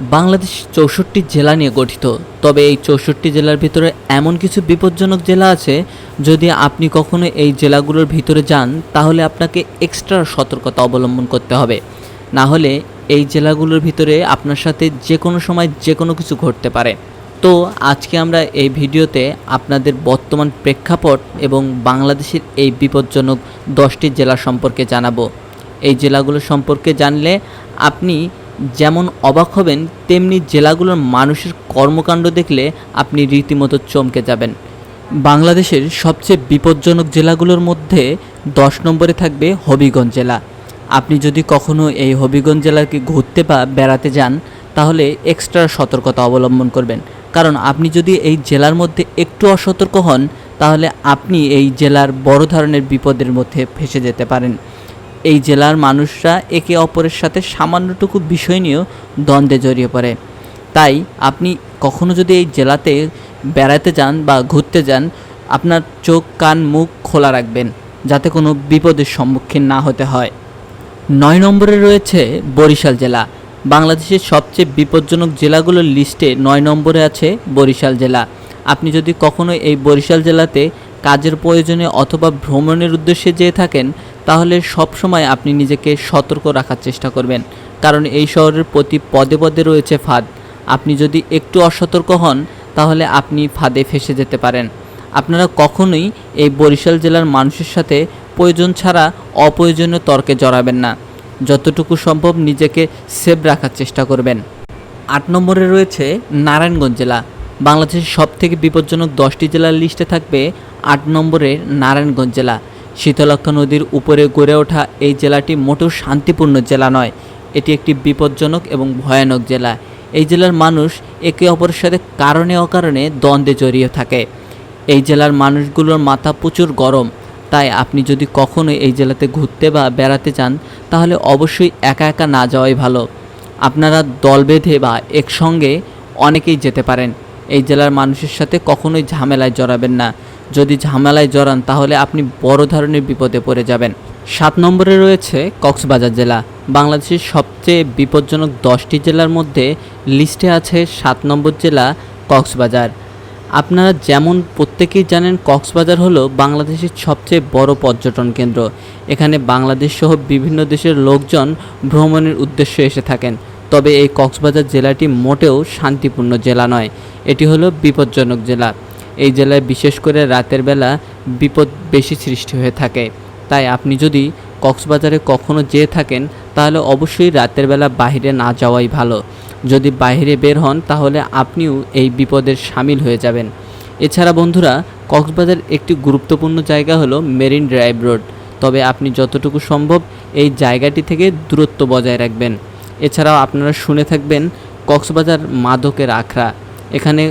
বাংলাদেশ চৌষট্টি জেলা নিয়ে গঠিত। তবে এই চৌষট্টি জেলার ভিতরে এমন কিছু বিপজ্জনক জেলা আছে, যদি আপনি কখনো এই জেলাগুলোর ভিতরে যান, তাহলে আপনাকে এক্সট্রা সতর্কতা অবলম্বন করতে হবে। না হলে এই জেলাগুলোর ভিতরে আপনার সাথে যে কোনো সময় যে কোনো কিছু ঘটতে পারে। তো আজকে আমরা এই ভিডিওতে আপনাদের বর্তমান প্রেক্ষাপট এবং বাংলাদেশের এই বিপজ্জনক দশটি জেলা সম্পর্কে জানাব। এই জেলাগুলো সম্পর্কে জানলে আপনি যেমন অবাক হবেন, তেমনি জেলাগুলোর মানুষের কর্মকাণ্ড দেখলে আপনি রীতিমতো চমকে যাবেন। বাংলাদেশের সবচেয়ে বিপজ্জনক জেলাগুলোর মধ্যে দশ নম্বরে থাকবে হবিগঞ্জ জেলা। আপনি যদি কখনো এই হবিগঞ্জ জেলাকে ঘুরতে বা বেড়াতে যান, তাহলে এক্সট্রা সতর্কতা অবলম্বন করবেন। কারণ আপনি যদি এই জেলার মধ্যে একটু অসতর্ক হন, তাহলে আপনি এই জেলার বড় ধরনের বিপদের মধ্যে ফেসে যেতে পারেন। এই জেলার মানুষরা একে অপরের সাথে সামান্যটুকু বিষয় নিয়েও দ্বন্দ্বে জড়িয়ে পড়ে। তাই আপনি কখনো যদি এই জেলাতে বেড়াতে যান বা ঘুরতে যান, আপনার চোখ, কান, মুখ খোলা রাখবেন, যাতে কোনো বিপদের সম্মুখীন না হতে হয়। নয় নম্বরে রয়েছে বরিশাল জেলা। বাংলাদেশের সবচেয়ে বিপজ্জনক জেলাগুলোর লিস্টে নয় নম্বরে আছে বরিশাল জেলা। আপনি যদি কখনো এই বরিশাল জেলাতে কাজের প্রয়োজনে অথবা ভ্রমণের উদ্দেশ্যে যেয়ে থাকেন, তাহলে সব সময় আপনি নিজেকে সতর্ক রাখার চেষ্টা করবেন। কারণ এই শহরের প্রতি পদে পদে রয়েছে ফাঁদ। আপনি যদি একটু অসতর্ক হন, তাহলে আপনি ফাঁদে ফেসে যেতে পারেন। আপনারা কখনোই এই বরিশাল জেলার মানুষের সাথে প্রয়োজন ছাড়া অপ্রয়োজনীয় তর্কে জড়াবেন না। যতটুকু সম্ভব নিজেকে সেভ রাখার চেষ্টা করবেন। আট নম্বরে রয়েছে নারায়ণগঞ্জ জেলা। বাংলাদেশের সবথেকে বিপজ্জনক দশটি জেলার লিস্টে থাকবে আট নম্বরে নারায়ণগঞ্জ জেলা। শীতলক্ষা নদীর উপরে গড়ে ওঠা এই জেলাটি মোটেও শান্তিপূর্ণ জেলা নয়। এটি একটি বিপজ্জনক এবং ভয়ানক জেলা। এই জেলার মানুষ একে অপরের সাথে কারণে অকারণে দ্বন্দ্বে জড়িয়ে থাকে। এই জেলার মানুষগুলোর মাথা প্রচুর গরম। তাই আপনি যদি কখনো এই জেলাতে ঘুরতে বা বেড়াতে চান, তাহলে অবশ্যই একা একা না যাওয়াই ভালো। আপনারা দল বেঁধে বা একসঙ্গে অনেকেই যেতে পারেন। এই জেলার মানুষের সাথে কখনোই ঝামেলায় জড়াবেন না। যদি ঝামেলায় জড়ান, তাহলে আপনি বড় ধরনের বিপদে পড়ে যাবেন। সাত নম্বরে রয়েছে কক্সবাজার জেলা। বাংলাদেশের সবচেয়ে বিপজ্জনক দশটি জেলার মধ্যে লিস্টে আছে সাত নম্বর জেলা কক্সবাজার। আপনারা যেমন প্রত্যেকেই জানেন, কক্সবাজার হলো বাংলাদেশের সবচেয়ে বড় পর্যটন কেন্দ্র। এখানে বাংলাদেশ সহ বিভিন্ন দেশের লোকজন ভ্রমণের উদ্দেশ্যে এসে থাকেন। তবে এই কক্সবাজার জেলাটি মোটেও শান্তিপূর্ণ জেলা নয়। এটি হলো বিপজ্জনক জেলা। এই জেলায় বিশেষ করে রাতের বেলা বিপদ বেশি সৃষ্টি হয়ে থাকে। তাই আপনি যদি কক্সবাজারে কখনো যেয়ে থাকেন, তাহলে অবশ্যই রাতের বেলা বাইরে না যাওয়াই ভালো। যদি বাইরে বের হন, তাহলে আপনিও এই বিপদের সামিল হয়ে যাবেন। এছাড়া বন্ধুরা, কক্সবাজার একটি গুরুত্বপূর্ণ জায়গা হলো মেরিন ড্রাইভ রোড। তবে আপনি যতটুকু সম্ভব এই জায়গাটি থেকে দূরত্ব বজায় রাখবেন। এছাড়াও আপনারা শুনে থাকবেন কক্সবাজার মাদকের আখড়া। এখানে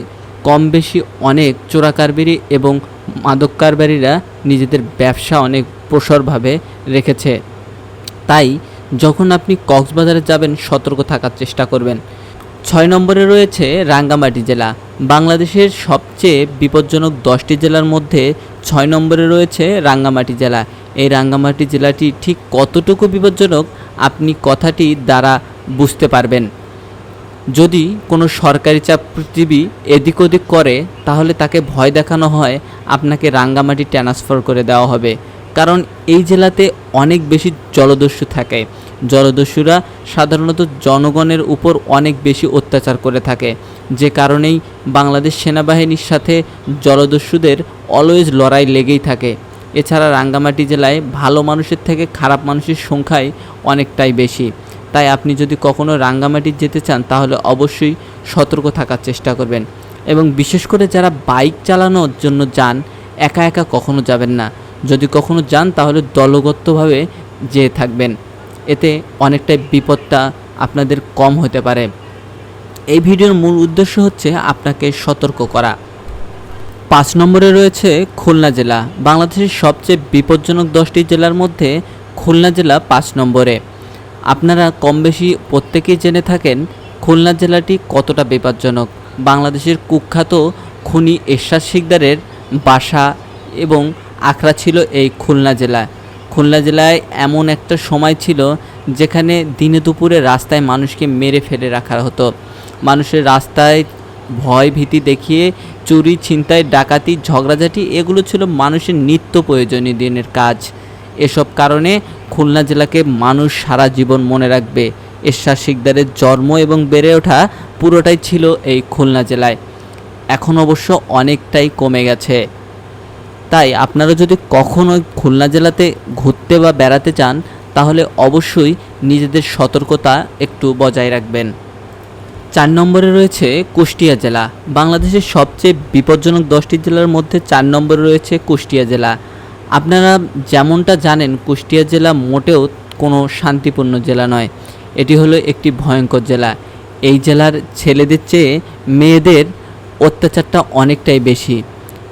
কম বেশি অনেক চোরাকারবারি এবং মাদক কারবারিরা নিজেদের ব্যবসা অনেক প্রসরভাবে রেখেছে। তাই যখন আপনি কক্সবাজারে যাবেন, সতর্ক থাকার চেষ্টা করবেন। ছয় নম্বরে রয়েছে রাঙ্গামাটি জেলা। বাংলাদেশের সবচেয়ে বিপজ্জনক দশটি জেলার মধ্যে ছয় নম্বরে রয়েছে রাঙ্গামাটি জেলা। এই রাঙ্গামাটি জেলাটি ঠিক কতটুকু বিপজ্জনক, আপনি কথাটি দ্বারা বুঝতে পারবেন। যদি কোনো সরকারি চাকরিজীবী এদিক ওদিক করে, তাহলে তাকে ভয় দেখানো হয়, আপনাকে রাঙ্গামাটি ট্রান্সফার করে দেওয়া হবে। কারণ এই জেলাতে অনেক বেশি জলদস্যু থাকে। জলদস্যুরা সাধারণত জনগণের উপর অনেক বেশি অত্যাচার করে থাকে। যে কারণেই বাংলাদেশ সেনাবাহিনীর সাথে জলদস্যুদের অলওয়েজ লড়াই লেগেই থাকে। এছাড়া রাঙ্গামাটি জেলায় ভালো মানুষের থেকে খারাপ মানুষের সংখ্যাই অনেকটাই বেশি। তাই আপনি যদি কখনো রাঙ্গামাটি যেতে চান, তাহলে অবশ্যই সতর্ক থাকার চেষ্টা করবেন। এবং বিশেষ করে যারা বাইক চালানোর জন্য যান, একা একা কখনো যাবেন না। যদি কখনো যান, তাহলে দলগতভাবে যেয়ে থাকবেন। এতে অনেকটাই বিপদটা আপনাদের কম হতে পারে। এই ভিডিওর মূল উদ্দেশ্য হচ্ছে আপনাকে সতর্ক করা। পাঁচ নম্বরে রয়েছে খুলনা জেলা। বাংলাদেশের সবচেয়ে বিপজ্জনক দশটি জেলার মধ্যে খুলনা জেলা পাঁচ নম্বরে। আপনারা কম বেশি প্রত্যেকেই জেনে থাকেন, খুলনা জেলাটি কতটা বিপজ্জনক। বাংলাদেশের কুখ্যাত খুনি এরশাদ শিকদারের বাসা এবং আখড়া ছিল এই খুলনা জেলায় খুলনা জেলায় এমন একটা সময় ছিল যেখানে দিনে দুপুরে রাস্তায় মানুষকে মেরে ফেলে রাখা হতো। মানুষের রাস্তায় ভয় ভীতি দেখিয়ে, চুরি, ছিনতাই, ডাকাতি, ঝগড়াঝাটি, এগুলো ছিল মানুষের নিত্য প্রয়োজনীয় দিনের কাজ। এসব কারণে খুলনা জেলাকে মানুষ সারা জীবন মনে রাখবে। এরশাদ শিকদারের জন্ম এবং বেড়ে ওঠা পুরোটাই ছিল এই খুলনা জেলায়। এখন অবশ্য অনেকটাই কমে গেছে। তাই আপনারা যদি কখনো খুলনা জেলাতে ঘুরতে বা বেড়াতে চান, তাহলে অবশ্যই নিজেদের সতর্কতা একটু বজায় রাখবেন। চার নম্বরে রয়েছে কুষ্টিয়া জেলা। বাংলাদেশের সবচেয়ে বিপজ্জনক দশটি জেলার মধ্যে চার নম্বরে রয়েছে কুষ্টিয়া জেলা। আপনারা যেমনটা জানেন, কুষ্টিয়া জেলা মোটেও কোনো শান্তিপূর্ণ জেলা নয়। এটি হলো একটি ভয়ঙ্কর জেলা। এই জেলার ছেলেদের চেয়ে মেয়েদের অত্যাচারটা অনেকটাই বেশি।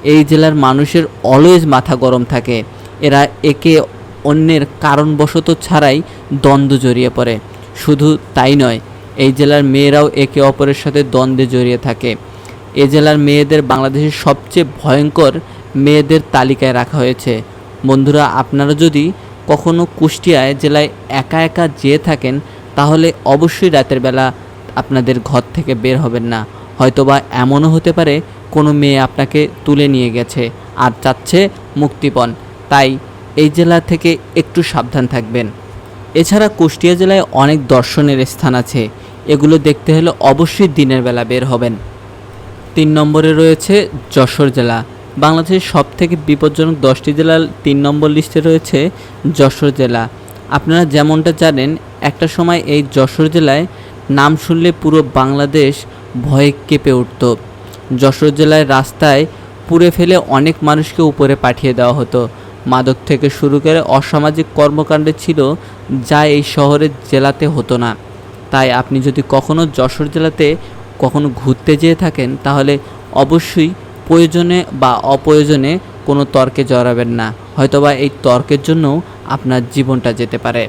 এই জেলার মানুষের অলওয়েজ মাথা গরম থাকে। এরা একে অন্যের কারণবশত ছাড়াই দ্বন্দ্ব জড়িয়ে পড়ে। শুধু তাই নয়, এই জেলার মেয়েরাও একে অপরের সাথে দ্বন্দ্বে জড়িয়ে থাকে। এ জেলার মেয়েদের বাংলাদেশের সবচেয়ে ভয়ঙ্কর মেয়েদের তালিকায় রাখা হয়েছে। বন্ধুরা, আপনারা যদি কখনো কুষ্টিয়ায় জেলায় একা একা যেয়ে থাকেন, তাহলে অবশ্যই রাতের বেলা আপনাদের ঘর থেকে বের হবেন না। হয়তোবা এমনও হতে পারে, কোনো মেয়ে আপনাকে তুলে নিয়ে গেছে আর চাচ্ছে মুক্তিপণ। তাই এই জেলা থেকে একটু সাবধান থাকবেন। এছাড়া কুষ্টিয়া জেলায় অনেক দর্শনের স্থান আছে। এগুলো দেখতে হলে অবশ্যই দিনের বেলা বের হবেন। তিন নম্বরে রয়েছে যশোর জেলা। বাংলাদেশের সব থেকে বিপজ্জনক দশটি জেলার তিন নম্বর লিস্টে রয়েছে যশোর জেলা। আপনারা যেমনটা জানেন, একটা সময় এই যশোর জেলায় নাম শুনলে পুরো বাংলাদেশ ভয়ে কেঁপে উঠত। যশোর জেলায় রাস্তায় পুড়ে ফেলে অনেক মানুষকে উপরে পাঠিয়ে দেওয়া হতো। মাদক থেকে শুরু করে অসামাজিক কর্মকাণ্ডে ছিল যা এই শহরের জেলাতে হতো না। তাই আপনি যদি কখনো যশোর জেলাতে কখনো ঘুরতে যেয়ে থাকেন, তাহলে অবশ্যই প্রয়োজনে বা অপ্রয়োজনে কোনো তর্কে জড়াবেন না। হয়তোবা এই তর্কের জন্যও আপনার জীবনটা যেতে পারে।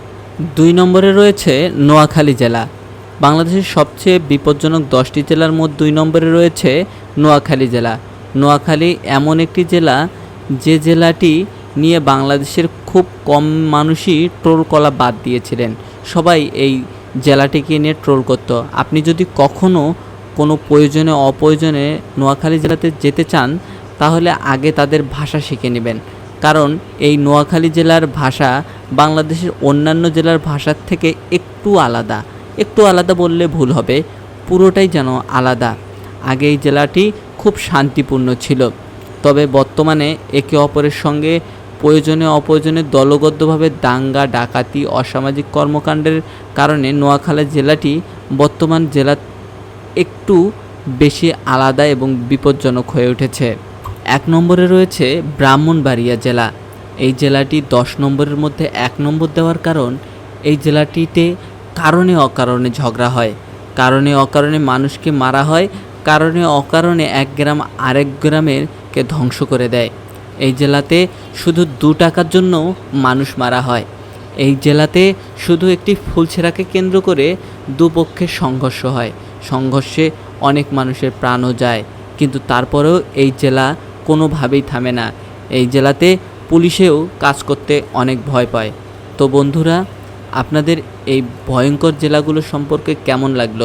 দুই নম্বরে রয়েছে নোয়াখালী জেলা। বাংলাদেশের সবচেয়ে বিপজ্জনক দশটি জেলার মধ্যে দুই নম্বরে রয়েছে নোয়াখালী জেলা। নোয়াখালী এমন একটি জেলা, যে জেলাটি নিয়ে বাংলাদেশের খুব কম মানুষই ট্রোল করা বাদ দিয়েছিলেন। সবাই এই জেলাটিকে নিয়ে ট্রোল করতো। আপনি যদি কখনো কোনো প্রয়োজনে অপ্রয়োজনে নোয়াখালী জেলাতে যেতে চান, তাহলে আগে তাদের ভাষা শিখে নেবেন। কারণ এই নোয়াখালী জেলার ভাষা বাংলাদেশের অন্যান্য জেলার ভাষার থেকে একটু আলাদা। একটু আলাদা বললে ভুল হবে, পুরোটাই যেন আলাদা। আগে এই জেলাটি খুব শান্তিপূর্ণ ছিল। তবে বর্তমানে একে অপরের সঙ্গে প্রয়োজনে অপ্রয়োজনে দলবদ্ধভাবে দাঙ্গা, ডাকাতি, অসামাজিক কর্মকাণ্ডের কারণে নোয়াখালী জেলাটি বর্তমান জেলা একটু বেশি আলাদা এবং বিপজ্জনক হয়ে উঠেছে। এক নম্বরে রয়েছে ব্রাহ্মণবাড়িয়া জেলা। এই জেলাটি দশ নম্বরের মধ্যে এক নম্বর দেওয়ার কারণ, এই জেলাটিতে কারণে অকারণে ঝগড়া হয়। কারণে অকারণে মানুষকে মারা হয়, কারণে অকারণে এক গ্রাম আরেক গ্রামের কে ধ্বংস করে দেয়। এই জেলাতে শুধু দু টাকার জন্য মানুষ মারা হয়। এই জেলাতে শুধু একটি ফুলছেরাকে কেন্দ্র করে দুপক্ষের সংঘর্ষ হয়। সংঘর্ষে অনেক মানুষের প্রাণও যায়, কিন্তু তারপরেও এই জেলা কোনোভাবেই থামে না। এই জেলাতে পুলিশেও কাজ করতে অনেক ভয় পায়। তো বন্ধুরা, আপনাদের এই ভয়ঙ্কর জেলাগুলো সম্পর্কে কেমন লাগল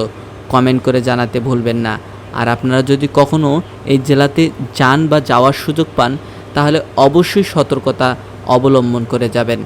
কমেন্ট করে জানাতে ভুলবেন না। আর আপনারা যদি কখনো এই জেলাতে যান বা যাওয়ার সুযোগ পান, তাহলে অবশ্যই সতর্কতা অবলম্বন করে যাবেন।